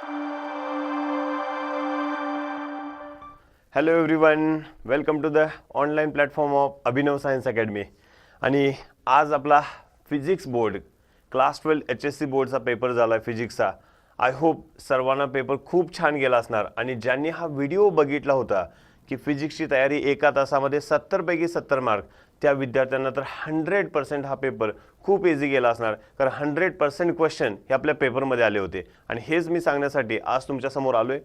Hello everyone welcome to the online platform of Abhinav science academy आणि आज आपला physics board class twelve H S C बोर्डचा paper झाला आहे फिजिक्सचा I hope सर्वांना पेपर खूप छान गेला असणार आणि ज्यांनी हा व्हिडिओ बघितला होता की फिजिक्सची तयारी एका तासामध्ये सत्तरपैकी सत्तर मार्क त्या विद्यार्थ्यांना तर हंड्रेड पर्सेंट हा पेपर खूप इझी गेला असणार. कारण हंड्रेड पर्सेंट क्वेश्चन हे आपल्या पेपरमध्ये आले होते. आणि हेच मी सांगण्यासाठी आज तुमच्यासमोर आलो आहे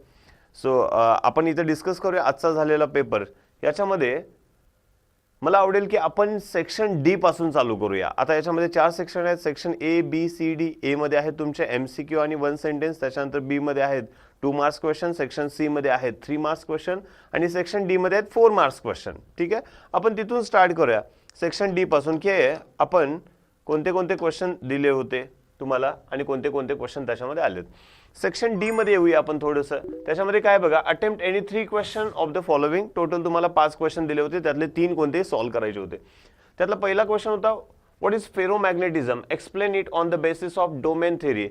सो आपण इथं डिस्कस करूया आजचा झालेला पेपर याच्यामध्ये मला आवडेल की आपण सेक्शन डी पासून चालू करूया. आता याच्यामध्ये चार सेक्शन आहेत. Section A B C D एमध्ये आहेत तुमचे एम सी क्यू आणि वन सेंटेन्स त्याच्यानंतर बीमध्ये आहेत. Two marks question section C मध्ये आहेत थ्री मार्क्स क्वेश्चन आणि सेक्शन डी मध्ये आहेत फोर मार्क्स क्वेश्चन. ठीक आहे? आपण तिथून स्टार्ट करूया. सेक्शन डी पासून की आपण कोणते कोणते क्वेश्चन दिले होते तुम्हाला आणि कोणते कोणते क्वेश्चन त्याच्यामध्ये आलेत? सेक्शन डी मध्ये येऊया आपण थोडंसं. त्याच्यामध्ये काय बघा attempt any three question of the following total तुम्हाला पाच क्वेश्चन दिले होते. त्यातले तीन कोणते सॉल्व्ह करायचे होते. त्यातला पहिला क्वेश्चन होता what is ferromagnetism explain it on the basis of domain theory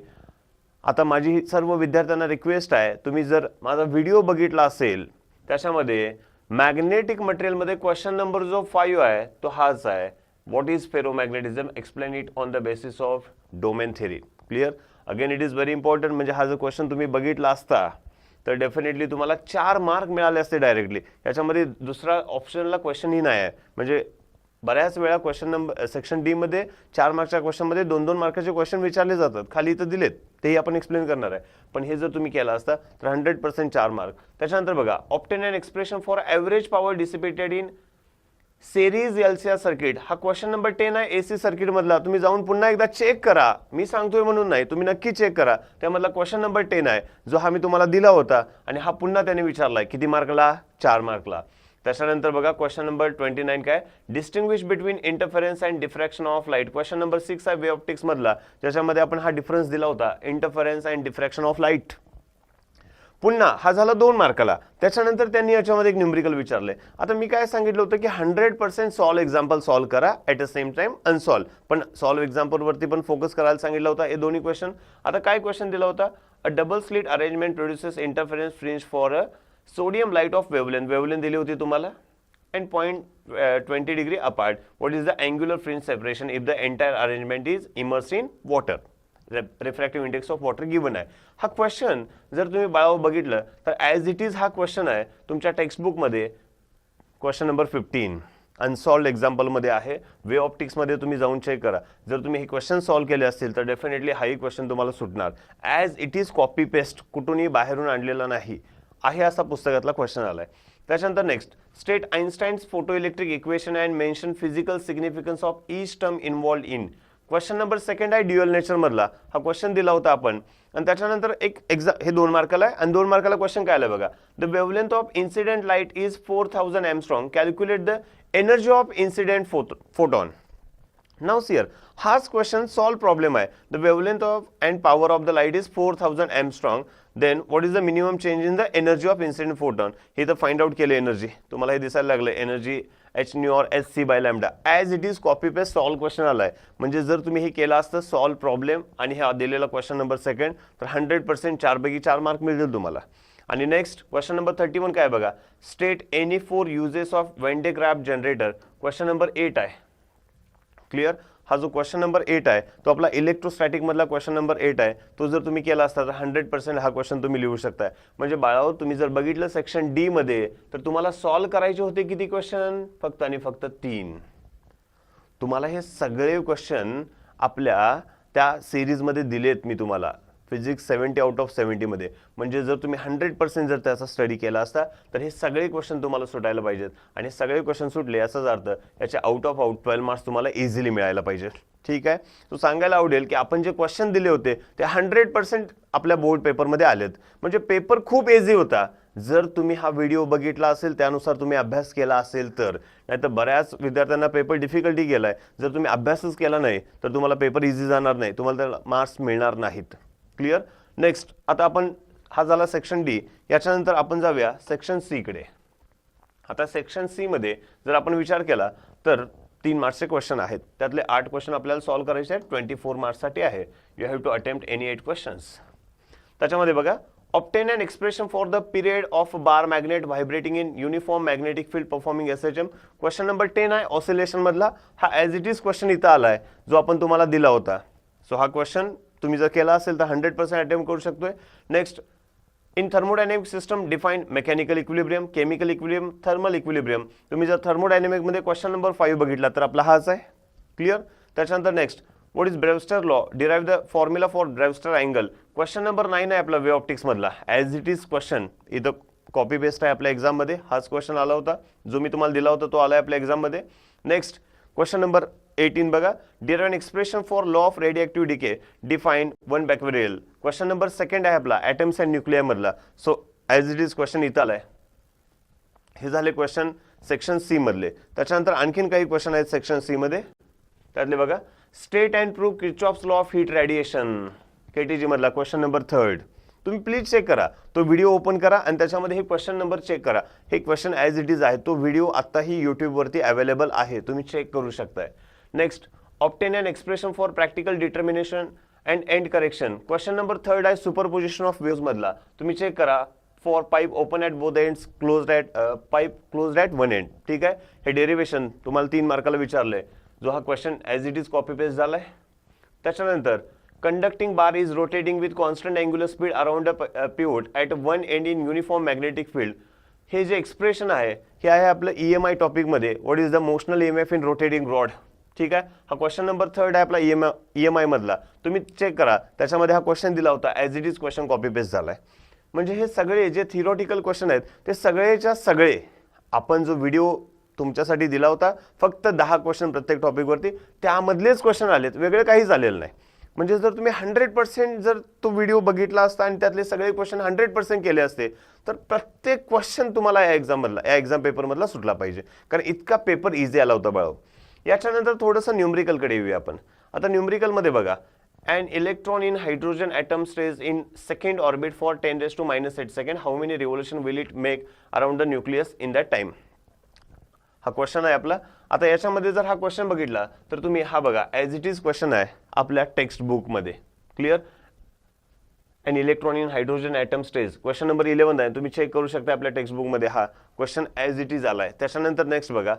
आता माझी सर्व विद्यार्थ्यांना रिक्वेस्ट आहे तुम्ही जर माझा व्हिडिओ बघितला असेल त्याच्यामध्ये मॅग्नेटिक मटेरियलमध्ये क्वेश्चन नंबर जो फाईव्ह आहे तो हाच आहे. What is ferromagnetism explain it on the basis of domain theory clear again it is very important म्हणजे हा जर क्वेश्चन तुम्ही बघितला असता तर डेफिनेटली तुम्हाला चार मार्क मिळाले असते डायरेक्टली याच्यामध्ये दुसरा ऑप्शनला क्वेश्चनही नाही आहे. म्हणजे बऱ्याच वेळा क्वेश्चन नंबर सेक्शन डी मध्ये चार मार्कच्या क्वेश्चनमध्ये दोन दोन मार्काचे क्वेश्चन विचारले जातात. खाली इथं दिलेत. तेही आपण एक्सप्लेन करणार आहे. पण हे जर तुम्ही केलं असता तर हंड्रेड पर्सेंट चार मार्क त्याच्यानंतर बघा obtain and expression for average power dissipated in series LCR circuit हा क्वेश्चन नंबर टेन आहे एसी सर्किटमधला तुम्ही जाऊन पुन्हा एकदा चेक करा. मी सांगतोय म्हणून नाही तुम्ही नक्की चेक करा. त्यामधला क्वेश्चन नंबर टेन आहे जो हा मी तुम्हाला दिला होता. आणि हा पुन्हा त्याने विचारलाय किती मार्कला चार मार्कला त्याच्यानंतर बघा क्वेश्चन नंबर ट्वेंटी नाईन काय? Distinguish between interference and diffraction of light question number six आहे वे ऑप्टिक्स मधला. ज्याच्यामध्ये आपण हा डिफरन्स दिला होता interference and diffraction of light पुन्हा हा झाला दोन मार्काला. त्याच्यानंतर त्यांनी याच्यामध्ये एक न्युमरिकल विचारले. आता मी काय सांगितलं होतं की hundred percent solve example solve करा at the same time unsolved पण सॉल्व एक्झाम्पलवरती पण फोकस करायला सांगितलं होतं हे दोन्ही क्वेश्चन आता काय क्वेश्चन दिला होता? A double slit arrangement produces interference fringe for a sodium light of wavelength wavelength दिली होती तुम्हाला? And point twenty degree apart what is the angular fringe separation if the entire arrangement is immerse in water refractive index of water given आहे. हा question जर तुम्ही बाळावर बघितलं तर ॲज इट इज हा क्वेश्चन आहे तुमच्या टेक्स्टबुकमध्ये क्वेश्चन नंबर फिफ्टीन अनसॉल्ड एक्झाम्पलमध्ये आहे. वे ऑप्टिक्समध्ये तुम्ही जाऊन चेक करा. जर तुम्ही हे क्वेश्चन सॉल्व्ह केले असतील तर डेफिनेटली हाही क्वेश्चन तुम्हाला सुटणार. As it is copy paste कुठूनही बाहेरून आणलेला नाही. आहे असा पुस्तकातला क्वेश्चन आलाय. त्याच्यानंतर next state Einstein's photoelectric equation and mention physical significance of each term involved in question number second आहे ड्युअल नेचरमधला हा क्वेश्चन दिला होता आपण. आणि त्याच्यानंतर एक एक्झा हे दोन मार्काला आहे आणि दोन मार्काला क्वेश्चन काय आलं बघा. The wavelength of incident light is four thousand angstrom calculate the energy of incident photon नाव सियर हाच क्वेश्चन सॉल्व प्रॉब्लेम आहे. The wavelength of and power of the light is four thousand angstrom then what is the minimum change in the energy of incident photon हे तर find out केले energy तुम्हाला हे दिसायला लागलं energy H nu or H C by lambda as it is copy paste solve question आला आहे म्हणजे जर तुम्ही हे केलं असतं सॉल्व प्रॉब्लेम आणि हा दिलेला क्वेश्चन नंबर सेकंड तर हंड्रेड पर्सेंट चारपैकी चार मार्क मिळतील तुम्हाला. आणि next question number thirty one काय बघा? State any four uses of van de generator question number eight आहे. क्लिअर हा जो क्वेश्चन नंबर एट आहे तो आपला इलेक्ट्रोस्टॅटिकमधला क्वेश्चन नंबर एट आहे तो जर तुम्ही केला असता तर हंड्रेड पर्सेंट हा क्वेश्चन तुम्ही लिहू शकताय. म्हणजे बाळावर तुम्ही जर बघितलं सेक्शन डी मध्ये तर तुम्हाला सॉल्व्ह करायचे होते किती क्वेश्चन फक्त आणि फक्त तीन. तुम्हाला हे सगळे क्वेश्चन आपल्या त्या सिरीजमध्ये दिलेत मी तुम्हाला. फिजिक्स सेवन्टी आउट ऑफ सेवन्टीमध्ये म्हणजे जर तुम्ही हंड्रेड पर्सेंट जर त्याचा स्टडी केला असता तर हे सगळे क्वेश्चन तुम्हाला सुटायला पाहिजेत. आणि सगळे क्वेश्चन सुटले याचाच अर्थ याचे out of out twelve marks तुम्हाला इझिली मिळायला पाहिजे ठीक आहे? तो सांगायला आवडेल की आपण जे क्वेश्चन दिले होते ते हंड्रेड पर्सेंट आपल्या बोर्ड पेपरमध्ये आलेत. म्हणजे पेपर खूप इझी होता. जर तुम्ही हा व्हिडिओ बघितला असेल त्यानुसार तुम्ही अभ्यास केला असेल तर. नाहीतर बऱ्याच विद्यार्थ्यांना पेपर डिफिकल्टी गेला आहे जर तुम्ही अभ्यासच केला नाही तर तुम्हाला पेपर इझी जाणार नाही. तुम्हाला त्याला मार्क्स मिळणार नाहीत. क्लिअर? नेक्स्ट आता आपण हा झाला सेक्शन डी याच्यानंतर आपण जाऊया सेक्शन सीकडे आता सेक्शन सीमध्ये जर आपण विचार केला तर तीन मार्क्सचे क्वेश्चन आहेत. त्यातले आठ क्वेश्चन आपल्याला सॉल्व्ह करायचे आहेत. ट्वेंटी फोर मार्क्ससाठी आहे. You have to attempt any eight questions त्याच्यामध्ये बघा obtain and expression for the period of bar magnet vibrating in uniform magnetic field performing S H M question number ten आहे ऑसिलेशनमधला हा as it is question इथं आला आहे जो आपण तुम्हाला दिला होता. सो हा क्वेश्चन तुम्ही जर केला असेल तर हंड्रेड पर्सेंट अटेम्प्ट करू शकतोय. Next in thermodynamic system define mechanical equilibrium chemical equilibrium thermal equilibrium तुम्ही जर थर्मोडायनेमिकमध्ये क्वेश्चन नंबर फाईव्ह बघितला तर आपला हाच आहे. क्लिअर त्याच्यानंतर next what is Brewster law derive the formula for Brewster angle question number nine आहे आपला वे ऑप्टिक्समधला ॲज इट इज क्वेश्चन इथं कॉपी पेस्ट आहे आपल्या एक्झाममध्ये हाच क्वेश्चन आला होता. जो मी तुम्हाला दिला होता तो आला आहे आपल्या एक्झाममध्ये नेक्स्ट क्वेश्चन नंबर एटीन बघा derive an expression for law of radioactive decay define one becquerel question number second आहे आपला ॲटम्स अँड न्यूक्लियर मधला. So as it is question इथं आलाय. हे झाले क्वेश्चन सेक्शन सी मधले. त्याच्यानंतर आणखीन काही क्वेश्चन आहेत सेक्शन सी मध्ये. त्यातले बघा. State and proof Kirchhoff's law of heat radiation KTG मधला. क्वेश्चन नंबर थर्ड तुम्ही प्लीज चेक करा. तो व्हिडिओ ओपन करा आणि त्याच्यामध्ये हे क्वेश्चन नंबर चेक करा. हे क्वेश्चन ॲज इट इज आहे. तो व्हिडिओ आत्ताही यूट्यूबवरती अवेलेबल आहे. तुम्ही चेक करू शकताय. Next obtain and expression for practical determination and end correction question number third आहे सुपरपोजिशन ऑफ वेव्स मधला. तुम्ही चेक करा. For pipe open at both ends close at pipe close at one end ठीक आहे? हे derivation तुम्हाला तीन मार्काला विचारलं आहे जो हा question as it is copy paste झाला आहे त्याच्यानंतर conducting bar is rotating with constant angular speed around a pivot at one end in uniform magnetic field हे जे एक्सप्रेशन आहे हे आहे आपलं E M I टॉपिकमध्ये what is the motional E M F in rotating rod ठीक आहे? हा question number third आहे आपला ई एम ई एम आयमधला तुम्ही चेक करा. त्याच्यामध्ये हा क्वेश्चन दिला होता. As it is question copy paste आहे म्हणजे हे सगळे जे थिरॉटिकल क्वेश्चन आहेत ते सगळेच्या सगळे आपण जो व्हिडिओ तुमच्यासाठी दिला होता फक्त दहा क्वेश्चन प्रत्येक टॉपिकवरती त्यामधलेच क्वेश्चन आलेत. वेगळे काहीच आलेलं नाही. म्हणजे जर तुम्ही हंड्रेड पर्सेंट जर तो व्हिडिओ बघितला असता आणि त्यातले सगळे क्वेश्चन हंड्रेड पर्सेंट केले असते तर प्रत्येक क्वेश्चन तुम्हाला या एक्झाममधला या एक्झाम पेपरमधला सुटला पाहिजे. कारण इतका पेपर इझी आला होता बाळव याच्यानंतर थोडंसं न्यूमरिकलकडे येऊया आपण. आता न्यूमरिकलमध्ये बघा. And electron in hydrogen atom stays in second orbit for ten days to minus eight second how many revolution will it make around the nucleus in that time हा क्वेश्चन आहे आपला. आता याच्यामध्ये जर हा क्वेश्चन बघितला तर तुम्ही हा बघा ॲज इट इज क्वेश्चन आहे आपल्या टेक्स्ट बुकमध्ये clear and electron in hydrogen atom stays question number eleven आहे. तुम्ही चेक करू शकता आपल्या टेक्स्टबुकमध्ये हा क्वेश्चन ॲज इट इज आला आहे त्याच्यानंतर नेक्स्ट बघा.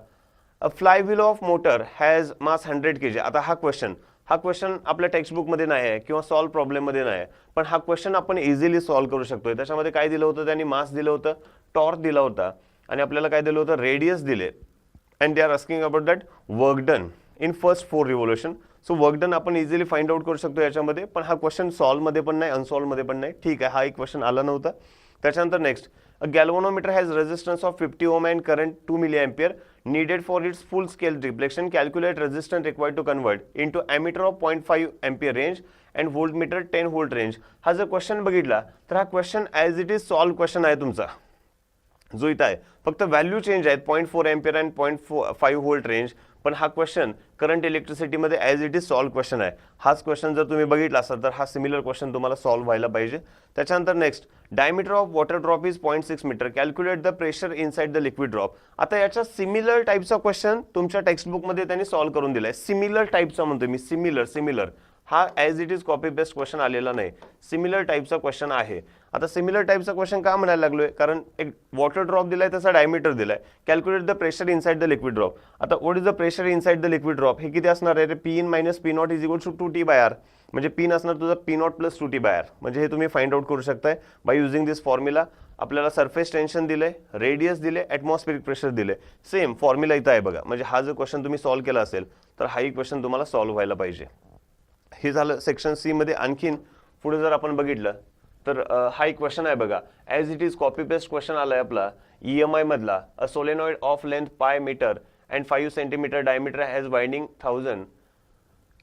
A flywheel of motor has mass hundred K G आता हा क्वेश्चन हा क्वेश्चन आपल्या टेक्स्टबुकमध्ये नाही आहे किंवा सॉल्व प्रॉब्लेममध्ये नाही आहे. पण हा क्वेश्चन आपण इझिली सॉल्व करू शकतो त्याच्यामध्ये काय दिलं होतं? त्यांनी मास दिलं होतं टॉर्च दिला होता. आणि आपल्याला काय दिलं होतं? रेडियस दिले. And they are asking about that work done in first four revolution so work done आपण इझिली फाइंड आउट करू शकतो याच्यामध्ये पण हा क्वेश्चन सॉल्वमध्ये पण नाही अनसॉल्वमध्ये पण नाही. ठीक आहे हा एक क्वेश्चन आला नव्हता. त्याच्यानंतर next a galvanometer has resistance of fifty ohm and current two milli ampere its full scale full calculate resistance calculate to convert to convert of ammeter of 0.5 ampere range and voltmeter 10 volt range. हा जर question बघितला तर हा question as it is solve question आहे तुमचा. जो इथं आहे. फक्त व्हॅल्यू चेंज आहेत point four ampere and point four five volt range पण हा question current इलेक्ट्रिसिटीमध्ये as it is solve question आहे. हाच क्वेश्चन जर तुम्ही बघितला असाल तर हा सिमिलर क्वेश्चन तुम्हाला सॉल्व्ह व्हायला पाहिजे. त्याच्यानंतर next diameter of water drop is point six metre calculate the pressure inside the liquid drop आता याच्या सिमिलर टाईपचा क्वेश्चन तुमच्या टेक्स्टबुकमध्ये त्यांनी सॉल्व करून दिलाय. सिमिलर टाईपचा म्हणतो मी. सिमिलर सिमिलर हा as it is copy paste question आलेला नाही. सिमिलर टाईपचा क्वेश्चन आहे. आता सिमिलर टाईपचा क्वेश्चन का म्हणायला लागलोय? कारण एक वॉटर ड्रॉप दिलाय त्याचा डायमीटर दिलाय. Calculate the pressure inside the liquid drop आता what is the pressure inside the liquid drop हे किती असणार आहे? P in minus P naught is equal to two T by R म्हणजे पी असणार तुझं P naught plus two T by R म्हणजे हे तुम्ही फाइंड आउट करू शकताय बाय युझिंग दिस फॉर्म्युला आपल्याला सरफेस टेन्शन दिले रेडियस दिले ॲटमॉस्फिरिक प्रेशर दिले सेम फॉर्म्युला इथं आहे बघा. म्हणजे हा जो क्वेश्चन तुम्ही सॉल्व्ह केला असेल तर हाही क्वेश्चन तुम्हाला सॉल्व्ह व्हायला पाहिजे. हे झालं सेक्शन सीमध्ये आणखीन पुढे जर आपण बघितलं तर हा एक क्वेश्चन आहे बघा. As it is copy paste question आलाय आपला. E M आयमधला a solenoid of length pi metre and five centimetre diameter has winding thousand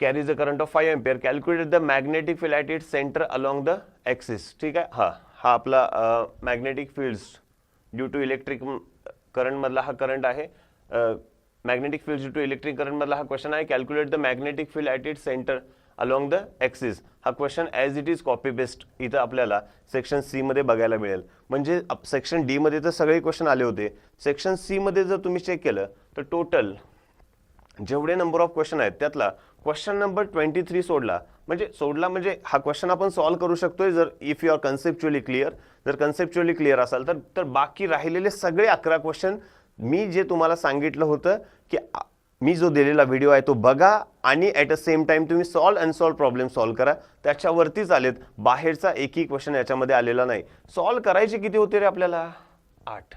carries a current of five ampere calculate the magnetic field at it centre along the axis ठीक आहे? हा. हा आपला magnetic fields due to electric करंटमधला हा current आहे. Magnetic field due to electric करंटमधला हा question आहे. Calculate the magnetic field at it centre along the axis हा question as it is copy paste इथं आपल्याला सेक्शन सीमध्ये बघायला मिळेल. म्हणजे सेक्शन डीमध्ये तर सगळे क्वेश्चन आले होते. सेक्शन सीमध्ये जर तुम्ही चेक केलं तर टोटल जेवढे नंबर ऑफ क्वेश्चन आहेत त्यातला क्वेश्चन नंबर ट्वेंटी थ्री सोडला. म्हणजे सोडला म्हणजे हा क्वेश्चन आपण सॉल्व्ह करू शकतोय जर if you are conceptually clear जर कन्सेप्च्युअली क्लिअर असाल तर तर बाकी राहिलेले सगळे अकरा क्वेश्चन मी जे तुम्हाला सांगितलं होतं की मी जो दिलेला व्हिडिओ आहे तो बघा आणि ॲट अ सेम टाइम तुम्ही सॉल्व अनसॉल्व प्रॉब्लेम सॉल्व करा. त्याच्यावरतीच आलेत. बाहेरचा एकही क्वेश्चन याच्यामध्ये आलेला नाही. सॉल्व करायचे किती होते रे आपल्याला? आठ.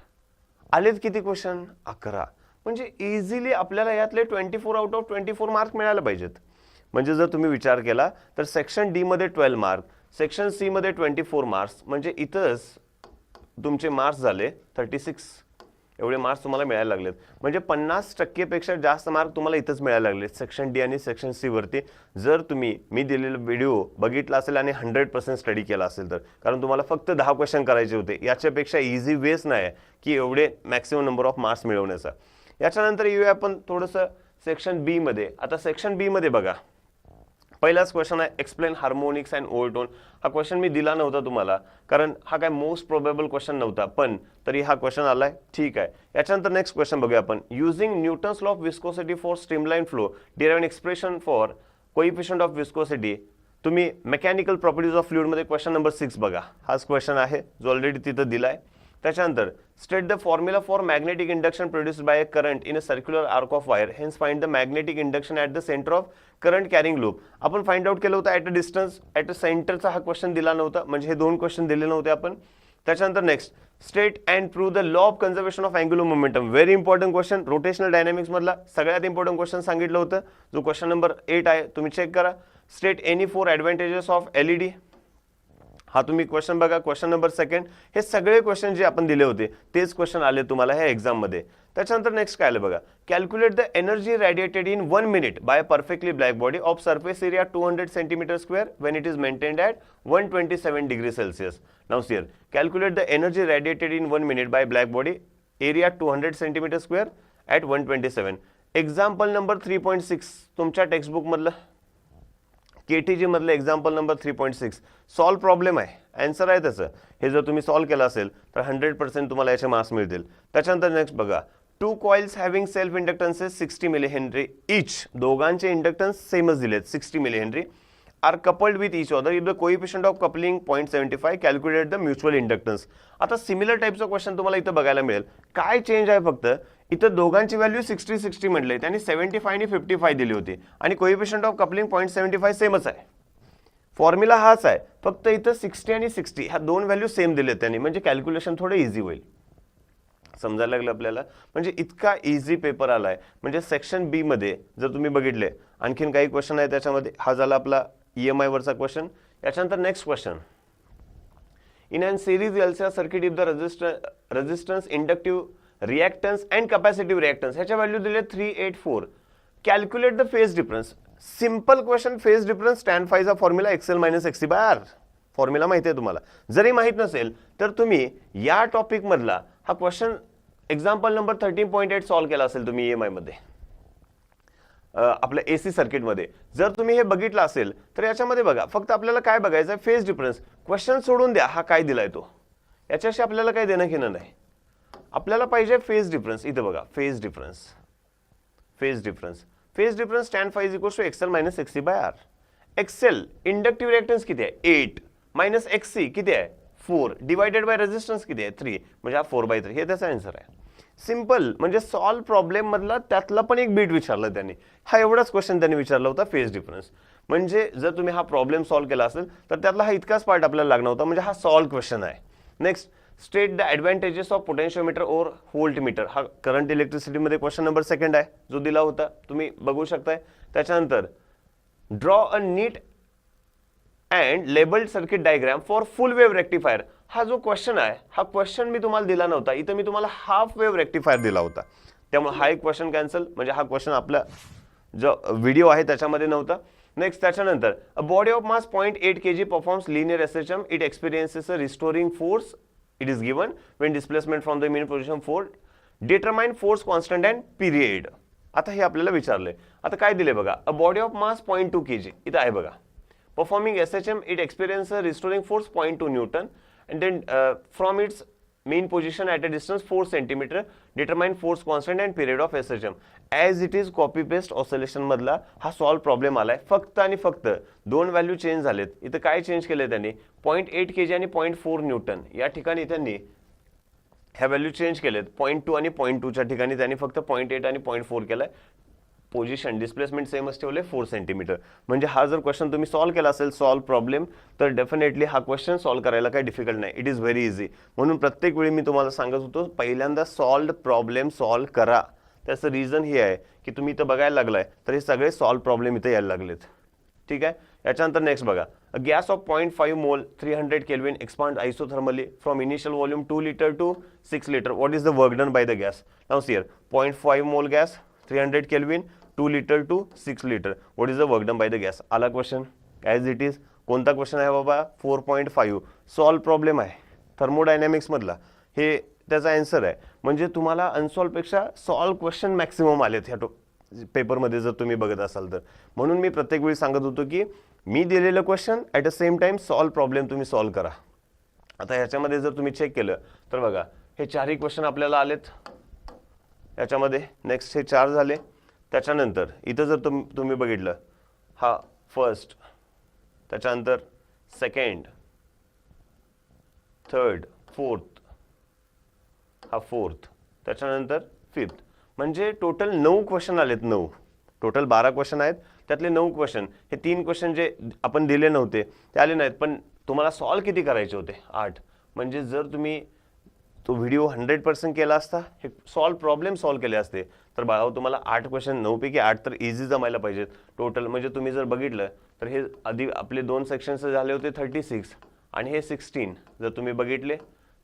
आलेत किती क्वेश्चन अकरा. म्हणजे इझिली आपल्याला यातले twenty four out of twenty four mark मिळायला पाहिजेत. म्हणजे जर तुम्ही विचार केला तर सेक्शन डीमध्ये ट्वेल्व मार्क सेक्शन सीमध्ये ट्वेंटी फोर मार्क्स म्हणजे इथंच तुमचे मार्क्स झाले थर्टी सिक्स एवढे मार्क्स तुम्हाला मिळायला लागलेत. म्हणजे पन्नास टक्केपेक्षा जास्त मार्क तुम्हाला इथंच मिळायला लागले सेक्शन डी आणि सेक्शन सी वरती जर तुम्ही मी दिलेला व्हिडिओ बघितला असेल आणि हंड्रेड पर्सेंट स्टडी केला असेल तर. कारण तुम्हाला फक्त दहा क्वेश्चन करायचे होते. याच्यापेक्षा इझी वेच नाही आहे की एवढे मॅक्सिमम नंबर ऑफ मार्क्स मिळवण्याचा. याच्यानंतर येऊया आपण थोडंसं सेक्शन बी मध्ये. आता सेक्शन बीमध्ये बघा. पहिलाच क्वेश्चन आहे एक्सप्लेन हार्मोनिक्स अँड ओव्हरटोन हा क्वेश्चन मी दिला नव्हता तुम्हाला कारण हा काय मोस्ट प्रोबेबल क्वेश्चन नव्हता. पण तरी हा क्वेश्चन आलाय ठीक आहे. याच्यानंतर नेक्स्ट क्वेश्चन बघूया आपण. Using Newton's law of viscosity for streamline flow derive expression for coefficient of viscosity तुम्ही मेकॅनिकल प्रॉपर्टीज ऑफ फ्लुइडमध्ये क्वेश्चन नंबर सिक्स बघा. हाच क्वेश्चन आहे जो ऑलरेडी तिथं दिला आहे त्याच्यानंतर state the formula for magnetic induction produce by a current in a circular arc of wire hence find the magnetic induction at the centre of current carrying loop आपण find out केलं होतं at a distance at a सेंटरचा हा question दिला नव्हता म्हणजे हे दोन क्वेश्चन दिले नव्हते आपण. त्याच्यानंतर next state and prove the law of conservation of angular momentum very important question rotational डायनॅमिक्समधला सगळ्यात इम्पॉर्टंट क्वेश्चन सांगितलं होतं. जो क्वेश्चन नंबर एट आहे तुम्ही चेक करा. State any four advantages of L E D हा तुम्ही क्वेश्चन बघा. क्वेश्चन नंबर सेकंड हे सगळे क्वेश्चन जे आपण दिले होते तेच क्वेश्चन आले तुम्हाला ह्या एक्झाममध्ये त्याच्यानंतर नेक्स्ट काय आलं बघा. Calculate the energy radiated in one minute by perfectly black body of surface area two hundred centimetre square when it is maintained at one twenty seven degree celsius now सिअर calculate the energy radiated in one minute by black body area two hundred centimetre square at one twenty seven example number three point six तुमच्या टेक्स्टबुकमधलं K T जीमधलं example number three point six solve problem आहे. Answer आहे त्याचं हे जर तुम्ही solve केलं असेल तर हंड्रेड पर्सेंट तुम्हाला याचे मार्क्स मिळतील. त्याच्यानंतर नेक्स्ट बघा. Two coils having self inductances sixty milli henry each दोघांचे इंडक्टन्स सेमच दिलेत sixty milli henry are coupled with each other if the coefficient of coupling point seventy five calculate the mutual inductance आता similar टाईपचं question तुम्हाला इथं बघायला मिळेल. काय चेंज आहे फक्त? इथं दोघांची व्हॅल्यू सिक्स्टी सिक्स्टी म्हटले त्यांनी सेव्हन्टी फाय आणि फिफ्टी फाय दिली होती. आणि coefficient of coupling point seventy five सेमच आहे. फॉर्म्युला हाच आहे. फक्त इथं सिक्स्टी आणि सिक्स्टी ह्या दोन व्हॅल्यू सेम दिलेत त्यांनी. म्हणजे कॅल्क्युलेशन थोडं इझी होईल. समजायला लागलं आपल्याला. म्हणजे इतका इझी पेपर आलाय. म्हणजे सेक्शन बी मध्ये जर तुम्ही बघितले आणखीन काही क्वेश्चन आहे त्याच्यामध्ये. हा झाला आपला ई एम आयवरचा क्वेश्चन याच्यानंतर next question in and series LCR circuit if the resist resistance inductive reactance and capacitive reactance ह्याच्या व्हॅल्यू दिले three eight four calculate the phase difference simple question phase difference tan फायचा formula XL minus XC by R formula माहिती आहे तुम्हाला. जरी माहीत नसेल तर तुम्ही या टॉपिक मधला हा question example number thirteen point eight solve केला असेल तुम्ही ई एम आयमध्ये आपल्या ए सी सर्किटमध्ये जर तुम्ही हे बघितलं असेल तर याच्यामध्ये बघा फक्त आपल्याला काय बघायचं आहे? फेज डिफरन्स क्वेश्चन सोडून द्या हा काय दिलाय तो? याच्याशी आपल्याला काय देणं घेणं नाही. आपल्याला पाहिजे फेज डिफरन्स इथं बघा phase difference phase difference phase difference tan phi is equals to XL minus XC by R XL inductive reactance किती आहे? एट मायनस एक्सी किती आहे? फोर डिवायडेड बाय रेजिस्टन्स किती आहे? थ्री. म्हणजे हा फोर बाय थ्री. हे त्याचा आन्सर आहे. सिंपल म्हणजे सॉल्व प्रॉब्लेम मधला त्यातला पण एक बीट विचारलं त्यांनी. हा एवढाच क्वेश्चन त्यांनी विचारला होता फेज डिफरन्स म्हणजे जर तुम्ही हा प्रॉब्लेम सॉल्व्ह केला असेल तर त्यातला हा इतकाच पार्ट आपल्याला लागणार होता म्हणजे हा सॉल्व क्वेश्चन आहे. Next state the advantages of potentiometer or voltmeter हा करंट इलेक्ट्रिसिटीमध्ये क्वेश्चन नंबर सेकंड आहे जो दिला होता. तुम्ही बघू शकताय. त्याच्यानंतर draw a neat and labelled circuit diagram for full wave rectifier हा जो क्वेश्चन आहे हा क्वेश्चन मी तुम्हाला दिला नव्हता. इथं मी तुम्हाला हाफ वेव्ह रेक्टिफायर दिला होता. त्यामुळे हा एक क्वेश्चन कॅन्सल म्हणजे हा क्वेश्चन आपला जो व्हिडिओ आहे त्याच्यामध्ये नव्हता. नेक्स्ट त्याच्यानंतर a body of mass point eight K G performs linear S it experiences a restoring force it is given when displacement from the mean position four determine force constant and period आता हे आपल्याला विचारलंय. आता काय दिले बघा? A body of mass point two K G इथं आहे बघा. Performing SHM, it experiences a restoring force 0.2 Newton, and then uh, from its mean position at a distance 4 centimeter determine force constant and period of SHM as it is copy paste oscillation मधला हा solve problem आलाय फक्त आणि फक्त दोन value change झालेत इथं काय चेंज केलं त्यांनी पॉईंट एट के जी आणि पॉईंट फोर न्यूटन या ठिकाणी त्यांनी ह्या व्हॅल्यू चेंज केलेत पॉईंट टू आणि पॉईंट टूच्या ठिकाणी त्यांनी फक्त पॉईंट एट आणि पॉईंट फोर केलाय पोझिशन डिस्प्लेसमेंट सेमच ठेवले फोर सेंटीमीटर म्हणजे हा जर क्वेश्चन तुम्ही सॉल्व्ह केला असेल सॉल्व प्रॉब्लेम तर डेफिनेटली हा क्वेश्चन सॉल्व्ह करायला काही डिफिकल्ट नाही. इट इज व्हेरी इझी म्हणून प्रत्येक वेळी मी तुम्हाला सांगत होतो पहिल्यांदा सॉल्व प्रॉब्लेम सॉल्व्ह करा. त्याचं रिझन हे आहे की तुम्ही इथं बघायला लागलाय तर हे सगळे सॉल्व प्रॉब्लेम इथे यायला लागलेत. ठीक आहे? याच्यानंतर नेक्स्ट बघा. Gas of point five mole three hundred kelvin expand isothermally from initial volume two litre to six litre what is the work done by the gas now share point five mole gas three hundred kelvin two litre to six litre. What is the work done by the gas आला question as it is कोणता question आहे बाबा? Four point five solve problem आहे. थर्मोडायनॅमिक्समधला हे त्याचा answer आहे. म्हणजे तुम्हाला अनसॉल्वपेक्षा सॉल्व क्वेश्चन मॅक्सिमम आलेत ह्या टो पेपरमध्ये जर तुम्ही बघत असाल तर. म्हणून मी प्रत्येक वेळी सांगत होतो की मी दिलेलं question at a same time solve problem तुम्ही सॉल्व करा. आता ह्याच्यामध्ये जर तुम्ही चेक केलं तर बघा हे चारही क्वेश्चन आपल्याला आलेत. याच्यामध्ये नेक्स्ट हे चार झाले. त्याच्यानंतर इथं जर तुम तुम्ही बघितलं हा फर्स्ट त्याच्यानंतर सेकंड थर्ड फोर्थ हा फोर्थ त्याच्यानंतर फिफ्थ म्हणजे टोटल नऊ क्वेश्चन आलेत नऊ. टोटल बारा क्वेश्चन आहेत त्यातले नऊ क्वेश्चन हे तीन क्वेश्चन जे आपण दिले नव्हते ते आले नाहीत पण तुम्हाला सॉल्व किती करायचे होते? आठ. म्हणजे जर तुम्ही तो व्हिडिओ हंड्रेड पर्सेंट केला असता हे सॉल्व प्रॉब्लेम सॉल्व केले असते. तर बाळाव तुम्हाला आठ क्वेश्चन नऊपैकी आठ तर इझी जमायला पाहिजेत. टोटल म्हणजे तुम्ही जर बघितलं तर हे आधी आपले दोन सेक्शन्स झाले होते थर्टी सिक्स आणि हे सिक्स्टीन जर तुम्ही बघितले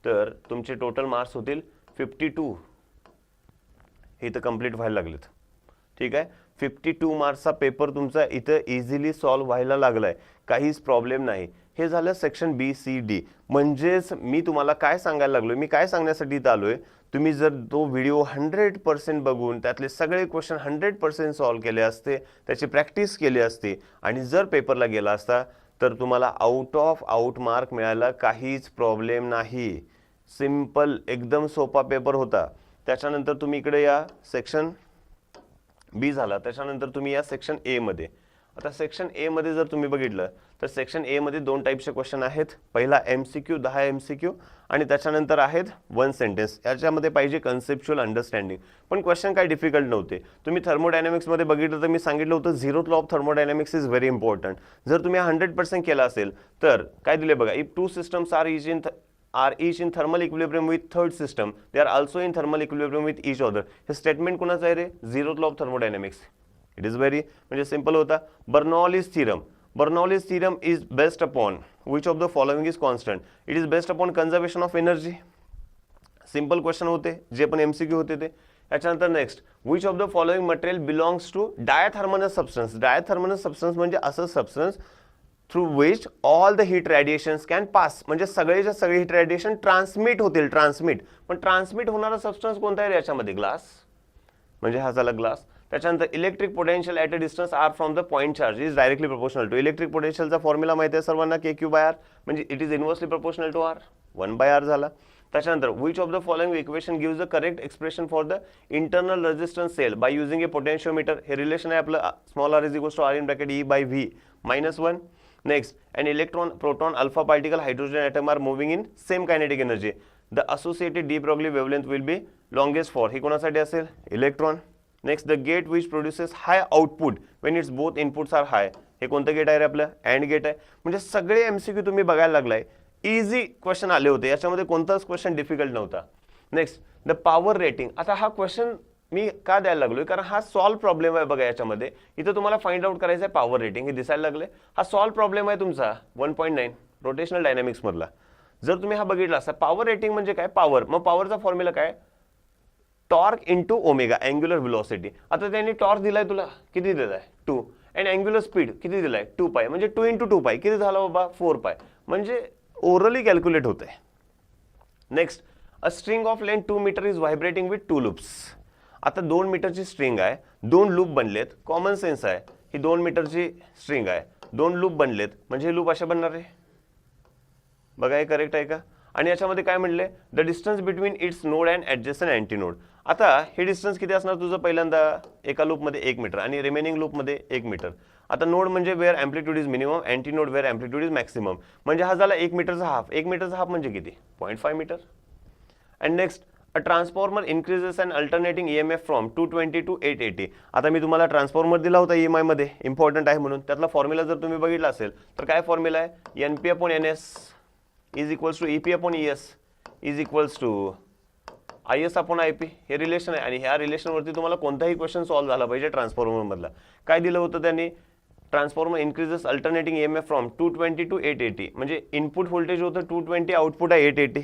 तर तुमचे टोटल मार्क्स होतील फिफ्टी टू हे इथं कंप्लीट व्हायला लागलेत. ठीक आहे? फिफ्टी टू मार्क्सचा पेपर तुमचा इथं इझिली सॉल्व्ह व्हायला लागलाय. काहीच प्रॉब्लेम नाही. हे झालं सेक्शन बी सी डी म्हणजेच मी तुम्हाला काय सांगायला लागलोय? मी काय सांगण्यासाठी इथं आलोय? तुम्ही जर तो व्हिडिओ हंड्रेड पर्सेंट बघून त्यातले सगळे क्वेश्चन हंड्रेड पर्सेंट सॉल्व्ह केले असते त्याची प्रॅक्टिस केली असती आणि जर पेपरला गेला असता तर तुम्हाला आउट ऑफ आउट मार्क मिळायला काहीच प्रॉब्लेम नाही. सिंपल एकदम सोपा पेपर होता. त्याच्यानंतर तुम्ही इकडे या सेक्शन बी झाला. त्याच्यानंतर तुम्ही या सेक्शन एमध्ये आता सेक्शन एमध्ये जर तुम्ही बघितलं तर सेक्शन एमध्ये दोन टाईपचे क्वेश्चन आहेत. पहिला एम सी क्यू दहा एम सी क्यू आणि त्याच्यानंतर आहेत वन सेंटेन्स याच्यामध्ये पाहिजे कन्सेप्च्युअल अंडरस्टँडिंग पण क्वेश्चन काय डिफिकल्ट नव्हते. तुम्ही थर्मोडायनॅमिक्समध्ये बघितलं तर मी सांगितलं होतं zero law of thermodynamics is very important जर तुम्ही हंड्रेड पर्सेंट केला असेल तर काय दिले बघा if two systems are is in are each in thermal equilibrium with third system they are also in thermal equilibrium with each other. हे statement कुणाचं आहे रे? Zero law of thermodynamics it is very म्हणजे simple होता. Bernoulli is theorem Bernoulli's theorem is based upon which of the following is constant it is based upon conservation of energy simple question होते जे पण MCQ होते ते. याच्यानंतर next which of the following material belongs to diathermanous substance diathermanous substance म्हणजे असं substance through which all the heat radiations can pass म्हणजे सगळेच्या सगळे हिट रेडिएशन ट्रान्समिट होतील ट्रान्समिट पण ट्रान्समिट होणारा सबस्टन्स कोणता आहे याच्यामध्ये? ग्लास म्हणजे हा झाला ग्लास त्याच्यानंतर electric potential at a distance R from the point charge is directly proportional to electric पोटेन्शियलचा formula माहिती आहे सर्वांना के क्यू बाय आर म्हणजे it is inversely proportional to r one by r झाला. त्याच्यानंतर which of the following equation give the correct expression for the internal resistance cell by using a potentiometer हे relation आहे आपलं small r is equals to r in bracket E by V minus one next and electron proton alpha particle hydrogen atom are moving in same kinetic energy the associated de Broglie wavelength will be longest for हे कोणासाठी असेल? Electron next the gate which produces high output when its both inputs are high हे कोणतं gate आहे रे आपलं? And gate आहे. म्हणजे सगळे एम सी क्यू तुम्ही बघायला लागलाय. इझी क्वेश्चन आले होते. याच्यामध्ये कोणताच क्वेश्चन डिफिकल्ट नव्हता. नेक्स्ट द पॉवर रेटिंग आता हा क्वेश्चन मी का द्यायला लागलोय? कारण हा सॉल्व प्रॉब्लेम आहे बघा याच्यामध्ये. इथं तुम्हाला फाइंड आउट करायचं आहे पॉवर रेटिंग हे दिसायला लागले हा सॉल्व प्रॉब्लेम आहे तुमचा. वन पॉईंट नाईन रोटेशनल डायनॅमिक्समधला जर तुम्ही हा बघितला असता पॉवर रेटिंग म्हणजे काय? पॉवर मग पॉवरचा फॉर्म्युला काय? Torque into omega angular velocity आता त्यांनी टॉर्क दिलाय तुला किती दिलाय टू अँड अँग्युलर स्पीड किती दिलाय टू पाय म्हणजे टू इंटू टू पाय किती झाला बाबा? फोर पाय म्हणजे ओरली कॅल्क्युलेट होत आहे next a string of length two metre is vibrating with two loops आता दोन मीटरची स्ट्रिंग आहे. दोन लूप बनलेत. कॉमन सेन्स आहे. ही दोन मीटरची स्ट्रिंग आहे. दोन लूप बनलेत. म्हणजे हे लूप अशा बनणार आहे? बघा हे करेक्ट आहे का? आणि याच्यामध्ये काय म्हणले the distance between its node and adjacent anti node आता हे डिस्टन्स किती असणार तुझं पहिल्यांदा? एका लूपमध्ये एक मीटर आणि रिमेनिंग लूपमध्ये एक मीटर आता नोड म्हणजे where amplitude is minimum anti node where amplitude is maximum म्हणजे हा झाला एक मीटरचा हाफ एक मीटरचा हाफ म्हणजे किती? Point five metre and next a transformer increases and alternating E M F from two twenty to eight eighty आता मी तुम्हाला ट्रान्सफॉर्मर दिला होता ई एम आयमध्ये इम्पॉर्टंट आहे म्हणून. त्यातला फॉर्म्युला जर तुम्ही बघितला असेल तर काय फॉर्म्युला आहे? N P upon N S is equals to E P upon E S is equals to I S upon I P हे रिलेशन आहे. आणि ह्या रिलेशनवरती तुम्हाला कोणताही क्वेश्चन सॉल्व्ह झाला पाहिजे ट्रान्सफॉर्मरमधला काय दिलं होतं त्यांनी? Transformer increases alternating M F from two twenty to eight eighty म्हणजे इनपुट व्होल्टेज होतं टू ट्वेंटी आउटपुट आहे eight eighty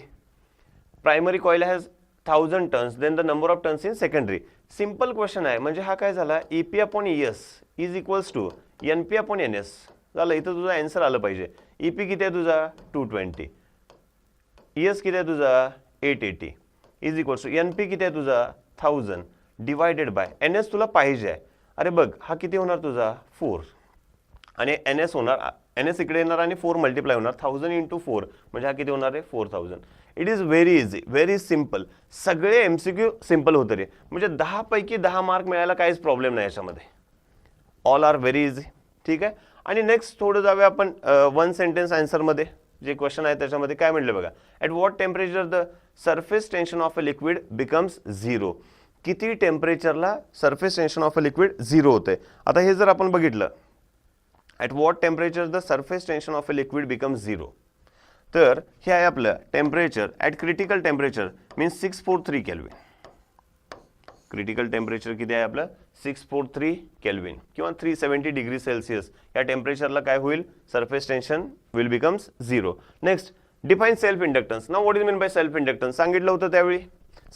primary coil has thousand turns then the number of turns in secondary simple question आहे. म्हणजे हा काय झाला? E P upon E S is equals to N P upon N S झालं. इथं तुझा answer आलं पाहिजे. ई पी किती आहे तुझा? टू ट्वेंटी ई एस किती आहे तुझा? Eight eighty is equals to N P किती आहे तुझा? Thousand divided by N S तुला पाहिजे आहे. अरे बघ हा किती होणार तुझा? फोर आणि एन एस होणार एन एस इकडे येणार आणि फोर मल्टिप्लाय होणार थाउजंड इंटू फोर म्हणजे हा किती होणार आहे? Four thousand it is very easy very simple सगळे एम सी क्यू सिंपल होते रे. म्हणजे दहापैकी दहा मार्क मिळायला काहीच प्रॉब्लेम नाही याच्यामध्ये. ऑल आर व्हेरी इझी ठीक आहे? आणि नेक्स्ट थोडं जाऊया आपण वन सेंटेन्स आन्सरमध्ये जे क्वेश्चन आहे त्याच्यामध्ये काय म्हटलं बघा. At what temperature the surface tension of a liquid becomes zero किती टेम्परेचरला surface tension of a liquid zero होते? आता हे जर आपण बघितलं at what temperature the surface tension of a liquid becomes zero तर हे आहे आपलं temperature at critical temperature means six four three kelvin critical temperature किती आहे आपलं? सिक्स फोर थ्री केल्विन किंवा थ्री सेवन्टी डिग्री सेल्सिअस. या टेम्परेचरला काय होईल? Surface tension will becomes zero next define self inductance ना what is mean by self inductance सांगितलं होतं त्यावेळी.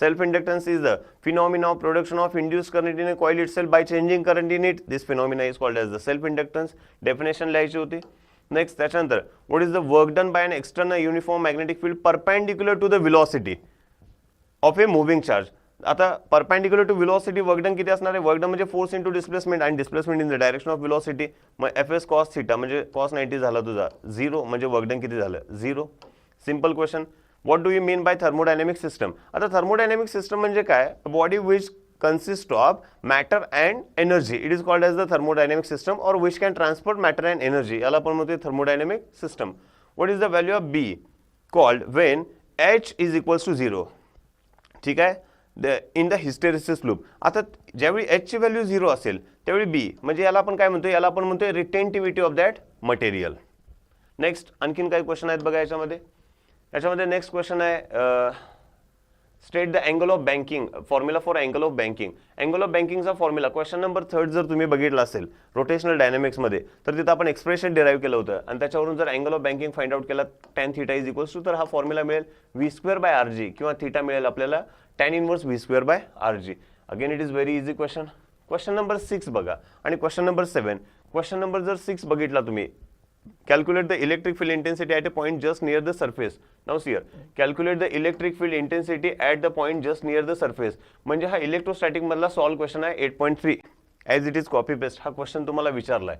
Self inductance is the phenomena of production of induce current in a itself by changing current in it this phenomena is called as the self inductance definition लिहायची होती. Next त्याच्यानंतर what is the work done by an external uniform magnetic field perpendicular to the velocity of a moving charge आता perpendicular to velocity work done किती असणार आहे? Work done म्हणजे force into displacement आणि displacement in the direction of velocity मग F S cos theta म्हणजे cos ninety झाला तुझा. झिरो म्हणजे वर्कडन किती झालं? Zero simple question what do you mean by thermodynamic system आता थर्मोडायनॅमिक सिस्टम म्हणजे काय? Body which consist of matter and energy. It is called as the thermodynamic system or which can transport matter and energy. याला आपण म्हणतो thermodynamic system. What is the value of b? Called when h is equals to 0 ठीक आहे? The in the hysteresis loop आता ज्यावेळी एचची value zero असेल त्यावेळी बी म्हणजे याला आपण काय म्हणतो याला आपण म्हणतोय retentivity of that material next आणखीन काही क्वेश्चन आहेत बघा याच्यामध्ये. याच्यामध्ये नेक्स्ट क्वेश्चन आहे state the angle of banking formula for angle of banking angle of बँकिंगचा फॉर्म्युला क्वेश्चन नंबर थर्ड जर तुम्ही बघितला असेल रोटेशनल डायनॅमिक्समध्ये तर तिथं आपण एक्सप्रेशन डिराईव्ह केलं होतं. आणि त्याच्यावरून जर angle of banking find out केला tan theta is equals to तर हा फॉर्म्युला मिळेल V square by R G किंवा थिटा मिळेल आपल्याला tan inverse V square by R G again it is very easy question question number six बघा. आणि question number seven question number जर six बघितला तुम्ही calculate the electric field intensity at a point just near the surface now सिअर calculate the electric field intensity at the point just near the surface म्हणजे हा electrostatic मधला solve question आहे eight point three as it is copy paste हा question तुम्हाला विचारलाय.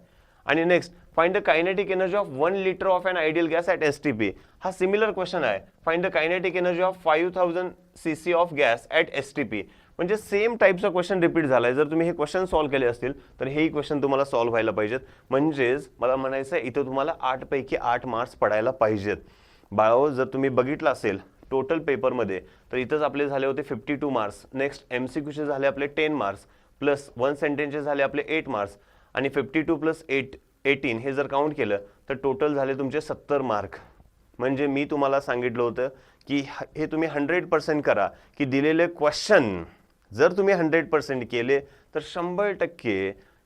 आणि next find the kinetic energy of one litre of an ideal gas at S T P हा similar question आहे. Find the kinetic energy of five thousand C C of gas at S T P म्हणजे same टाईपचा question repeat झाला आहे जर तुम्ही हे question solve केले असतील तर हेही क्वेश्चन तुम्हाला सॉल्व्ह व्हायला पाहिजेत. म्हणजेच मला म्हणायचं आहे इथं तुम्हाला आठपैकी आठ मार्क्स पडायला पाहिजेत. बाळाओ जर तुम्ही बघितलं असेल टोटल पेपरमध्ये तर इथंच आपले झाले होते fifty two marks next M C क्यूचे झाले आपले टेन मार्क्स प्लस वन सेंटेन्सचे झाले आपले एट मार्क्स आणि fifty two plus eight eighteen हे जर काउंट केलं तर टोटल झाले तुमचे सत्तर मार्क म्हणजे मी तुम्हाला सांगितलं होतं की हे तुम्ही हंड्रेड पर्सेंट करा की दिलेले क्वेश्चन जर तुम्ही हंड्रेड पर्सेंट केले तर शंभर टक्के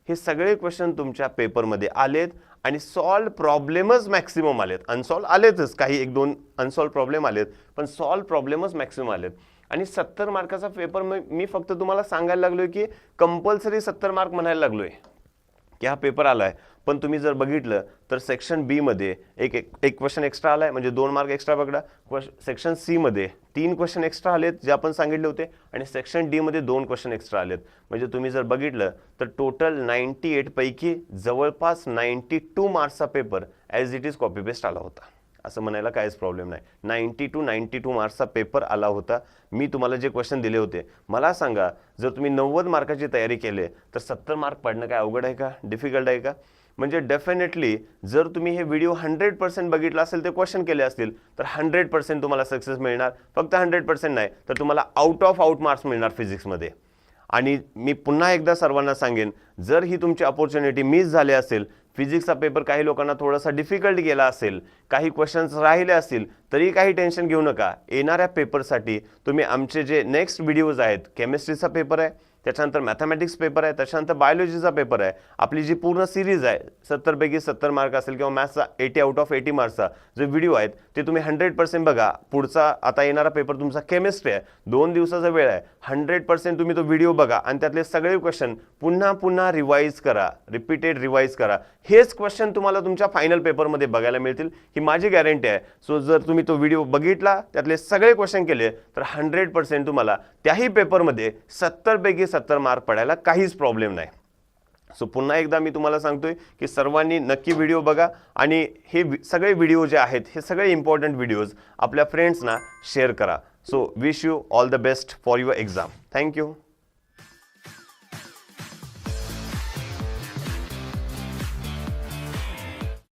हे सगळे क्वेश्चन तुमच्या पेपरमध्ये आलेत आणि सॉल्व प्रॉब्लेमच मॅक्सिमम आलेत. अनसॉल्व आलेतच काही एक दोन अनसॉल्व प्रॉब्लेम आलेत पण सॉल्व प्रॉब्लेमच मॅक्सिमम आलेत. आणि सत्तर मार्काचा पेपर मी फक्त तुम्हाला सांगायला लागलोय की कंपल्सरी सत्तर मार्क म्हणायला लागलो आहे की हा पेपर आलाय. पण तुम्ही जर बघितलं तर सेक्शन बी मध्ये एक एक एक क्वेश्चन एक्स्ट्रा आलाय. म्हणजे दोन मार्क एक्स्ट्रा पकडा. सेक्शन सी मध्ये तीन क्वेश्चन एक्स्ट्रा आलेत जे आपण सांगितले होते. आणि सेक्शन डी मध्ये दोन क्वेश्चन एक्स्ट्रा आलेत. म्हणजे तुम्ही जर बघितलं तर टोटल नाईन्टी एटपैकी जवळपास ninety two मार्क्सचा paper as it is copy paste आला होता. असं म्हणायला काहीच प्रॉब्लेम नाही. नाईन्टी टू नाईन्टी टू मार्क्सचा पेपर आला होता. मी तुम्हाला जे क्वेश्चन दिले होते मला सांगा जर तुम्ही नव्वद मार्काची तयारी केली तर सत्तर मार्क पडणं काय अवघड आहे का? डिफिकल्ट आहे का? म्हणजे डेफिनेटली जर तुम्ही हे व्हिडिओ हंड्रेड पर्सेंट बघितला असेल ते क्वेश्चन केले असतील तर हंड्रेड पर्सेंट तुम्हाला सक्सेस मिळणार. फक्त हंड्रेड पर्सेंट नाही तर तुम्हाला आउट ऑफ आउट मार्क्स मिळणार फिजिक्समध्ये आणि मी पुन्हा एकदा सर्वांना सांगेन जर ही तुमची अपॉर्च्युनिटी मिस झाली असेल फिजिक्सचा पेपर काही लोकांना थोडासा डिफिकल्ट गेला असेल काही क्वेश्चन्स राहिले असतील तरी काही टेन्शन घेऊ नका. येणाऱ्या पेपरसाठी तुम्ही आमचे जे नेक्स्ट व्हिडिओज आहेत केमिस्ट्रीचा पेपर आहे त्याच्यानंतर मॅथमॅटिक्स पेपर आहे त्याच्यानंतर बायोलॉजीचा पेपर आहे. आपली जी पूर्ण सिरीज आहे सत्तरपैकी सत्तर मार्क असेल किंवा मॅथ्सचा एटी आउट ऑफ एटी मार्क्सचा जे व्हिडिओ आहेत ते तुम्ही हंड्रेड पर्सेंट बघा. पुढचा आता येणारा पेपर तुमचा केमिस्ट्री आहे. दोन दिवसाचा वेळ आहे. हंड्रेड पर्सेंट तुम्ही तो व्हिडिओ बघा आणि त्यातले सगळे क्वेश्चन पुन्हा पुन्हा रिवाईज करा. रिपीटेड रिवाईज करा. हेच क्वेश्चन तुम्हाला तुमच्या फायनल पेपरमध्ये बघायला मिळतील. ही माझी गॅरंटी आहे. सो जर तुम्ही तो व्हिडिओ बघितला त्यातले सगळे क्वेश्चन केले तर हंड्रेड पर्सेंट तुम्हाला त्याही पेपरमध्ये सत्तरपैकी सत्तर मार्क पडायला काहीच प्रॉब्लेम नाही. सो पुन्हा एकदा मी तुम्हाला सांगतोय की सर्वांनी नक्की व्हिडिओ बघा आणि हे सगळे व्हिडिओ जे आहेत हे सगळे इम्पॉर्टंट व्हिडिओज आपल्या फ्रेंड्सना शेअर करा. So wish you all the best for your exam thank you